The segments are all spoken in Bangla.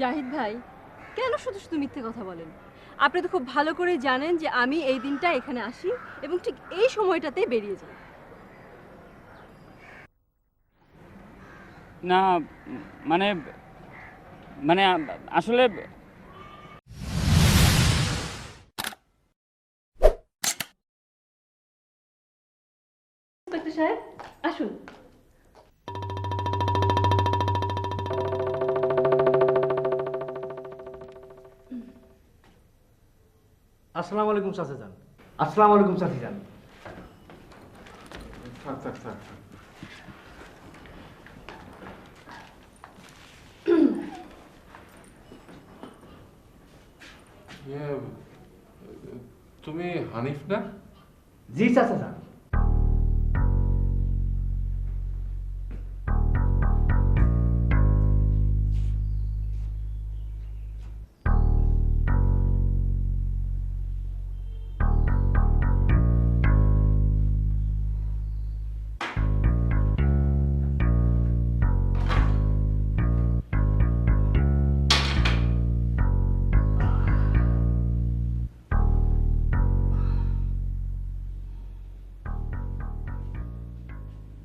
জাহিদ ভাই কেন শুধু শুধু মিথ্যে কথা বলেন? আপনি তো খুব ভালো করে জানেন যে আমি এই দিনটা এখানে আসি এবং ঠিক এই সময়টাতে বেরিয়ে যাই। না মানে মানে আসলে সাহেব আসুন। আসসালামু আলাইকুম চাচা যান আসসালামু আলাইকুম চাচি যান থাক থাক তুমি হানিফ না? জি চাচা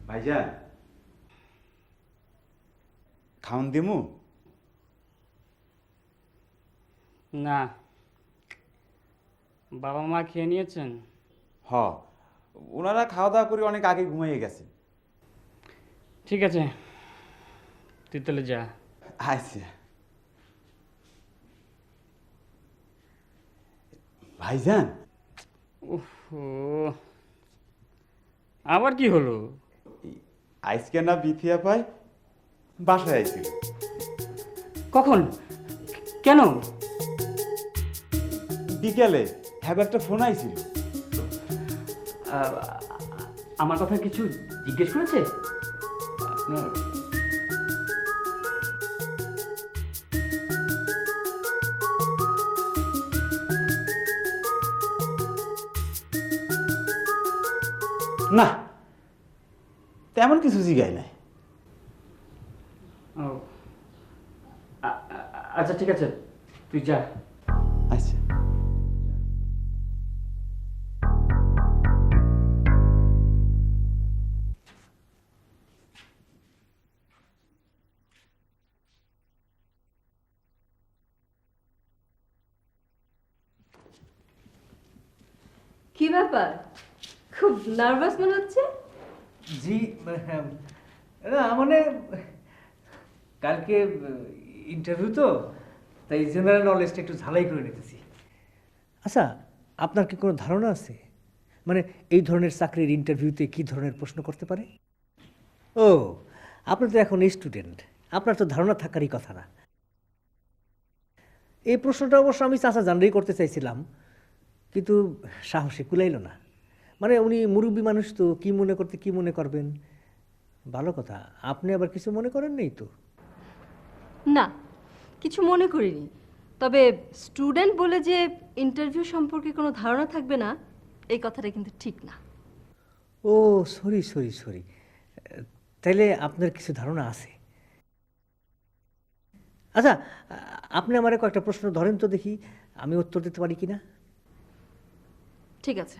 ভাইজান। খাওন দিমু? না। বাবা মা খেয়ে নিয়েছেন? হ। ওনারা খাওয়া দাওয়া করে অনেক আগে ঘুমাইয়ে গেছেন ঠিক আছে। তুই তাহলে যা। আচ্ছা। ভাইজান। ও। আবার কি হলো? আজকে না বিথিয়া পাই বাসায় আইছিল। কখন? কেন? বিকেলে হ্যাঁ একটা ফোন আইছিল। আহ, আমার কথা কিছু জিজ্ঞেস করেছে? আপনার না তেমন কিছু জিগাই নাই। আচ্ছা ঠিক আছে। তুই যা। আচ্ছা। কি ব্যাপার? খুব নার্ভাস মনে হচ্ছে? জি হ্যাঁ, না মানে কালকে ইন্টারভিউ তো তাই জেনারেল নলেজটা একটু ঝালাই করে নিতেছি। আচ্ছা আপনার কি কোনো ধারণা আছে? মানে এই ধরনের চাকরির ইন্টারভিউতে কি ধরনের প্রশ্ন করতে পারে? ও আপনি তো এখন স্টুডেন্ট আপনার তো ধারণা থাকারই কথা না। এই প্রশ্নটা অবশ্য আমি চাচা জানরেই করতে চাইছিলাম কিন্তু সাহসে কুলাইল না। মানে উনি মুরব্বী মানুষ তো কি মনে করতে কি মনে করবেন? ভালো কথা। আপনি আবার কিছু মনে করেন নেই তো? না কিছু মনে করিনি। তবে স্টুডেন্ট বলে যে ইন্টারভিউ সম্পর্কে কোনো ধারণা থাকবে না এই কথাটা কিন্তু ঠিক না। ও সরি সরি সরি। তাইলে আপনার কিছু ধারণা আছে? আচ্ছা আপনি আমার কয়েকটা প্রশ্ন ধরেন তো দেখি আমি উত্তর দিতে পারি কি না ঠিক আছে।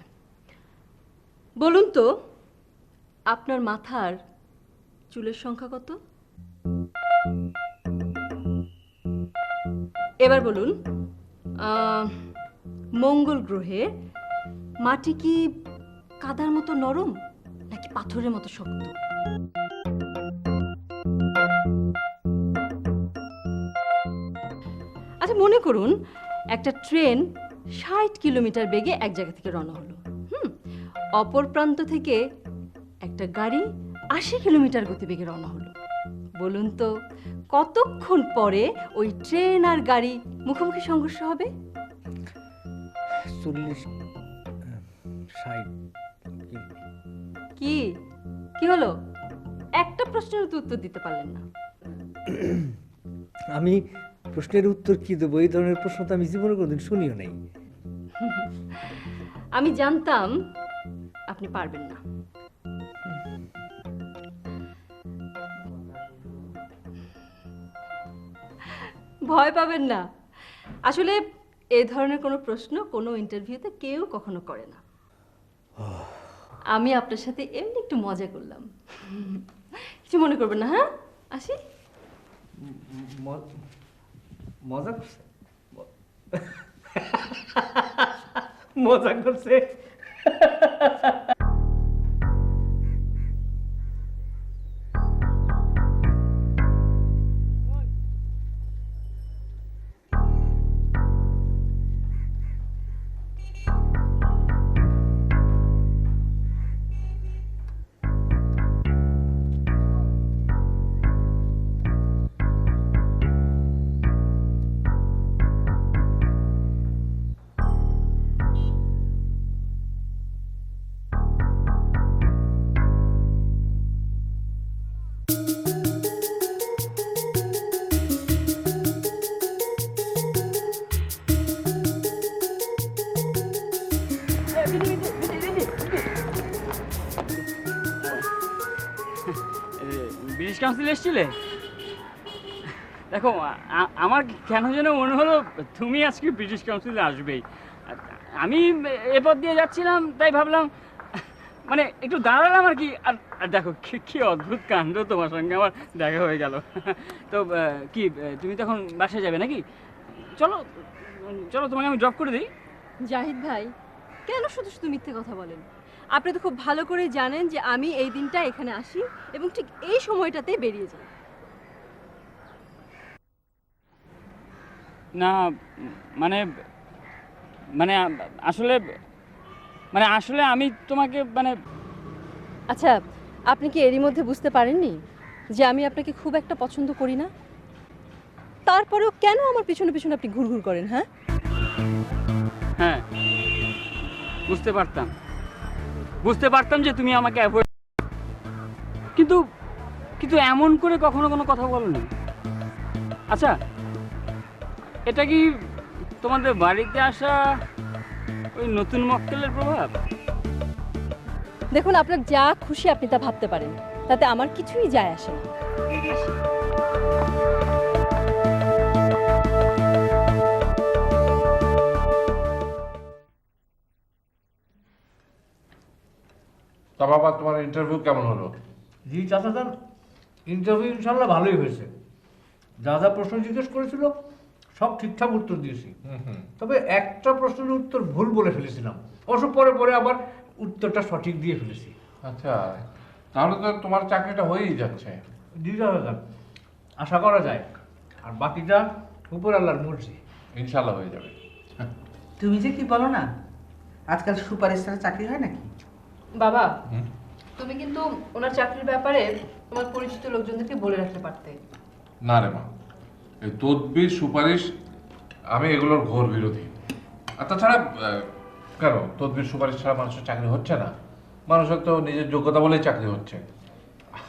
বলুন তো, আপনার মাথার চুলের সংখ্যা কত? এবার বলুন মঙ্গল গ্রহে মাটি কি কাদার মতো নরম, নাকি পাথরের মতো শক্ত? আচ্ছা মনে করুন, একটা ট্রেন ষাট কিলোমিটার বেগে এক জায়গা থেকে রওনা হলো। অপর প্রান্ত থেকে একটা গাড়ি আশি কিলোমিটার গতিবেগে রওনা হলো। বলুন তো কতক্ষণ পরে ওই ট্রেন আর গাড়ি মুখোমুখি সংঘর্ষ হবে? চল্লিশ ষাট কি? কি হলো? একটা প্রশ্নের তো উত্তর দিতে পারলেন না। আমি প্রশ্নের উত্তর কি দেবো? এই ধরনের প্রশ্ন তো আমি জীবনে কোনোদিন শুনিও নাই। আমি জানতাম আপনি পারবেন না। ভয় পাবেন না। আসলে এই ধরনের কোনো প্রশ্ন, কোনো ইন্টারভিউতে কেউ কখনো করে না। আমি আপনার সাথে এমনি একটু মজা করলাম। কিছু মনে করবেন না হ্যাঁ? আসি। মজা করছে? মজা করছে? কাউন্সিল এসেছিলে? দেখো আমার কেন যেন মনে হলো তুমি আজকে ব্রিটিশ কাউন্সিলে আসবেই। আমি এ পথ দিয়ে যাচ্ছিলাম, তাই ভাবলাম মানে একটু দাঁড়ালাম আর কি। আর দেখো, কি- অদ্ভুত কাণ্ড তোমার সঙ্গে আমার দেখা হয়ে গেল। তো কি তুমি তখন বাসায় যাবে নাকি? চলো চলো তোমাকে আমি ড্রপ করে দিই। জাহিদ ভাই, কেন শুধু শুধু মিথ্যে কথা বলেন? আপনি তো খুব ভালো করে জানেন যে আমি এই দিনটা এখানে আসি এবং ঠিক এই সময়টাতে বেরিয়ে যাই। না মানে মানে আসলে মানে আসলে আমি তোমাকে মানে আচ্ছা আপনি কি এরই মধ্যে বুঝতে পারেননি যে আমি আপনাকে খুব একটা পছন্দ করি না? তারপরেও কেন আমার পিছনে পিছনে আপনি ঘুরঘুর করেন হ্যাঁ? হ্যাঁ বুঝতে পারতাম। বুঝতে পারতাম যে তুমি আমাকে অ্যাভয়েড কিন্তু কিন্তু এমন করে কখনো কোনো কথা বলনি আচ্ছা এটা কি তোমাদের বাড়িতে আসা ওই নতুন মক্কেলের প্রভাব? দেখুন, আপনার যা খুশি আপনি তা ভাবতে পারেন, তাতে আমার কিছুই যায় আসে না। তা বাবা তোমার ইন্টারভিউ কেমন হলো? জি চাচা যান ইন্টারভিউ ইনশাল্লাহ ভালোই হয়েছে। যা যা প্রশ্ন জিজ্ঞেস করেছিল সব ঠিকঠাক উত্তর দিয়েছি। হুম হুম। তবে একটা প্রশ্নের উত্তর ভুল বলে ফেলেছিলাম। অবশ্য পরে পরে আবার উত্তরটা সঠিক দিয়ে ফেলেছি। আচ্ছা তাহলে তো তোমার চাকরিটা হয়েই যাচ্ছে। জি চাচা আশা করা যায়। আর বাকিটা উপর আল্লাহর মর্জি। ইনশাল্লাহ হয়ে যাবে। তুমি যে কি বলো না আজকাল সুপারিশ ছাড়া চাকরি হয় নাকি? বাবা তুমি কিন্তু ওনার চাকরির ব্যাপারে তোমার পরিচিত লোকজনদেরকে বলে রাখতে পারতে। না রে মা এই তদবির সুপারিশ আমি এগুলোর ঘোর বিরোধী। আর তাছাড়া কেন? তদবির সুপারিশ ছাড়া মানুষের চাকরি হচ্ছে না। মানুষের তো নিজের যোগ্যতা বলেই চাকরি হচ্ছে।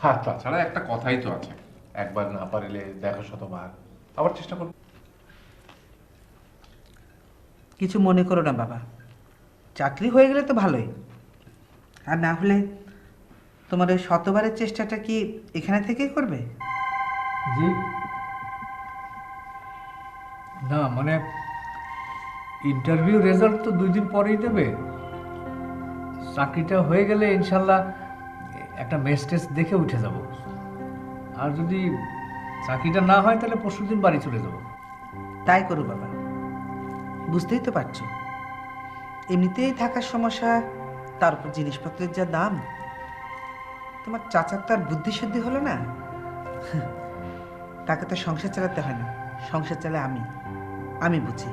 আর তাছাড়া একটা কথাই তো আছে একবার না পারিলে দেখো শতবার আবার চেষ্টা করো। কিছু মনে করো না বাবা চাকরি হয়ে গেলে তো ভালোই। আর না হলে তোমার ওই শতবারের চেষ্টাটা কি এখানে থেকেই করবে? জি। না মানে ইন্টারভিউ রেজাল্ট তো দুই দিন পরেই দেবে। চাকরিটা হয়ে গেলে ইনশাল্লাহ একটা মেস টেস্ট দেখে উঠে যাব। আর যদি চাকরিটা না হয় তাহলে পরশু দিন বাড়ি চলে যাব। তাই করো বাবা। বুঝতেই তো পারছ। এমনিতেই থাকার সমস্যা তার উপর জিনিসপত্রের যা দাম, তোমার চাচার তো আর বুদ্ধি শুদ্ধি হলো না। তাকে তো সংসার চালাতে হয় না। সংসার চালে আমি। আমি বুঝি।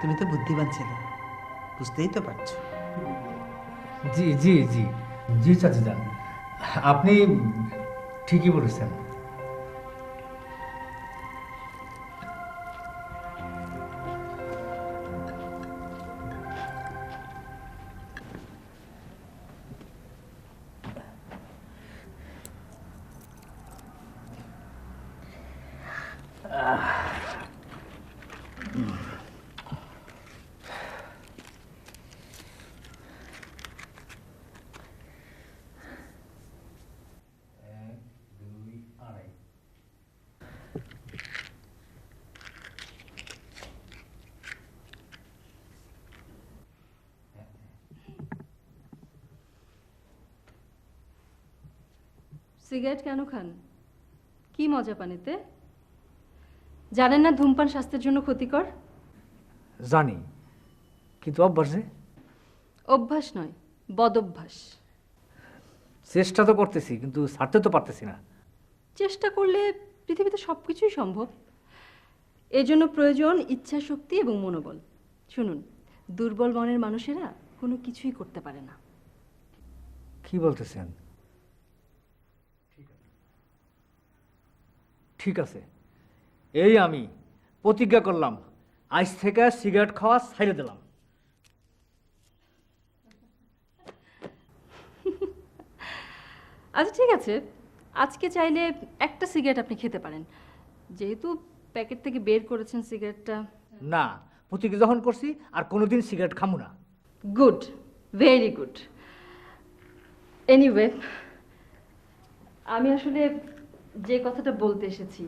তুমি তো বুদ্ধিমান ছেলে। বুঝতেই তো পারছ। জি জি জি। জি, চাচা আপনি ঠিকই বলেছেন। সিগারেট কেন খান? কি মজা পান এতে? জানেন না ধূমপান স্বাস্থ্যের জন্য ক্ষতিকর? জানি। কিন্তু অভ্যাস যে অভ্যাস নয় বদভ্যাস। চেষ্টা তো করতেছি কিন্তু ছাড়তে তো পারতেছি না। চেষ্টা করলে পৃথিবীতে সব কিছুই সম্ভব। এজন্য প্রয়োজন ইচ্ছা শক্তি এবং মনোবল। শুনুন দুর্বল মনের মানুষেরা কোনো কিছুই করতে পারে না। কি বলতেছেন? ঠিক আছে। এই আমি প্রতিজ্ঞা করলাম আজ থেকে সিগারেট খাওয়া ছাইড়ে দিলাম। আচ্ছা ঠিক আছে। আজকে চাইলে একটা সিগারেট আপনি খেতে পারেন। যেহেতু প্যাকেট থেকে বের করেছেন সিগারেটটা। না প্রতিজ্ঞা যখন করছি আর কোনোদিন সিগারেট খামু না। Good very good. এনিওয়ে আমি আসলে যে কথাটা বলতে এসেছি